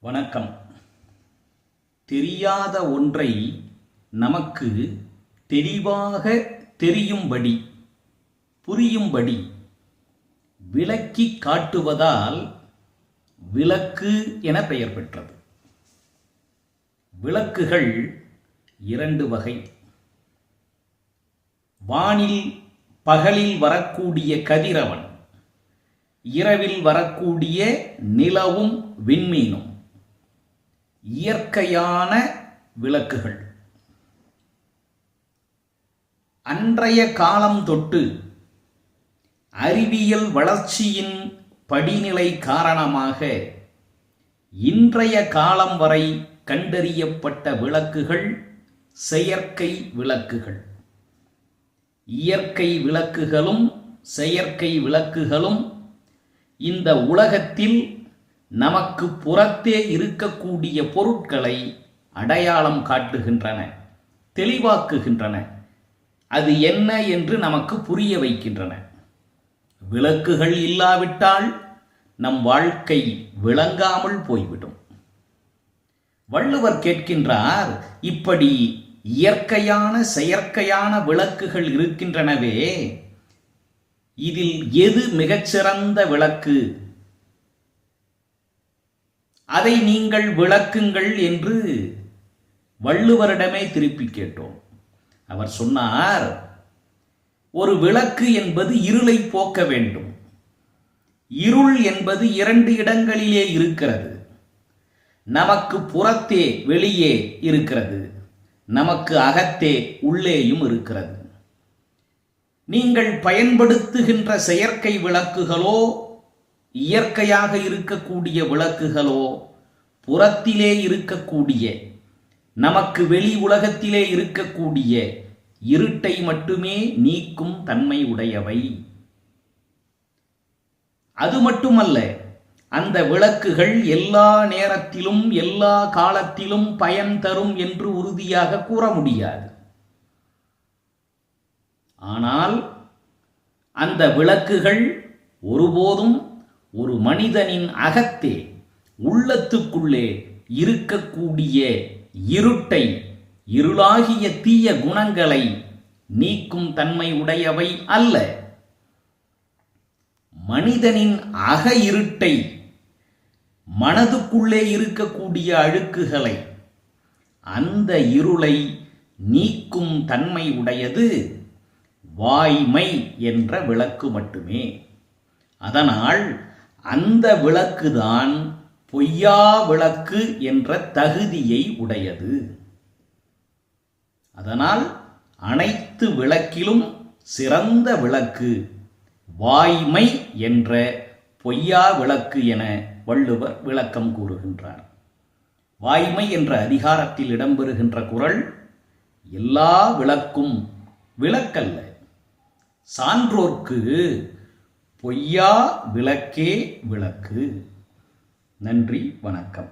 வணக்கம். தெரியாத ஒன்றை நமக்கு தெளிவாக தெரியும்படி புரியும்படி விளக்கி காட்டுவதால் விளக்கு என பெயர் பெற்றது. விளக்குகள் இரண்டு வகை. வானில் பகலில் வரக்கூடிய கதிரவன் இரவில் வரக்கூடிய நிலவும் விண்மீனும். இயற்கையான விளக்குகள். அன்றைய காலம் தொட்டு அறிவியல் வளர்ச்சியின் படிநிலை காரணமாக இன்றைய காலம் வரை கண்டறியப்பட்ட விளக்குகள் செயற்கை விளக்குகள். இயற்கை விளக்குகளும் செயற்கை விளக்குகளும் இந்த உலகத்தில் நமக்கு புறத்தே இருக்கக்கூடிய பொருட்களை அடையாளம் காட்டுகின்றன தெளிவாக்குகின்றன. அது என்ன என்று நமக்கு புரிய வைக்கின்றன. விளக்குகள் இல்லாவிட்டால் நம் வாழ்க்கை விளங்காமல் போய்விடும். வள்ளுவர் கேட்கின்றார் இப்படி இயற்கையான செயற்கையான விளக்குகள் இருக்கின்றனவே இதில் எது மிகச்சிறந்த விளக்கு? அதை நீங்கள் விளக்குங்கள் என்று வள்ளுவரிடமே திருப்பி கேட்டோம். அவர் சொன்னார் ஒரு விளக்கு என்பது இருளை போக்க வேண்டும். இருள் என்பது இரண்டு இடங்களிலே இருக்கிறது. நமக்கு புறத்தே வெளியே இருக்கிறது. நமக்கு அகத்தே உள்ளேயும் இருக்கிறது. நீங்கள் பயன்படுத்துகின்ற செயற்கை விளக்குகளோ இயற்கையாக இருக்கக்கூடிய விளக்குகளோ புறத்திலே இருக்கக்கூடிய நமக்கு வெளி உலகத்திலே இருக்கக்கூடிய இருட்டை மட்டுமே நீக்கும் தன்மை உடையவை. அது மட்டுமல்ல அந்த விளக்குகள் எல்லா நேரத்திலும் எல்லா காலத்திலும் பயன் தரும் என்று உறுதியாக கூற முடியாது. ஆனால் அந்த விளக்குகள் ஒருபோதும் ஒரு மனிதனின் அகத்தே உள்ளத்துக்குள்ளே இருக்கக்கூடிய இருட்டை இருளாகிய தீய குணங்களை நீக்கும் தன்மை உடையவை அல்ல. மனிதனின் அக இருட்டை மனதுக்குள்ளே இருக்கக்கூடிய அழுக்குகளை அந்த இருளை நீக்கும் தன்மை உடையது வாய்மை என்ற விளக்கு மட்டுமே. அதனால் அந்த விளக்குதான் பொய்யா விளக்கு என்ற தகுதியை உடையது. அதனால் அனைத்து விளக்கிலும் சிறந்த விளக்கு வாய்மை என்ற பொய்யா விளக்கு என வள்ளுவர் விளக்கம் கூறுகின்றார். வாய்மை என்ற அதிகாரத்தில் இடம்பெறுகின்ற குரல் எல்லா விளக்கும் விளக்கல்ல. சான்றோர்க்கு பொய்யா விளக்கே விளக்கு. நன்றி வணக்கம்.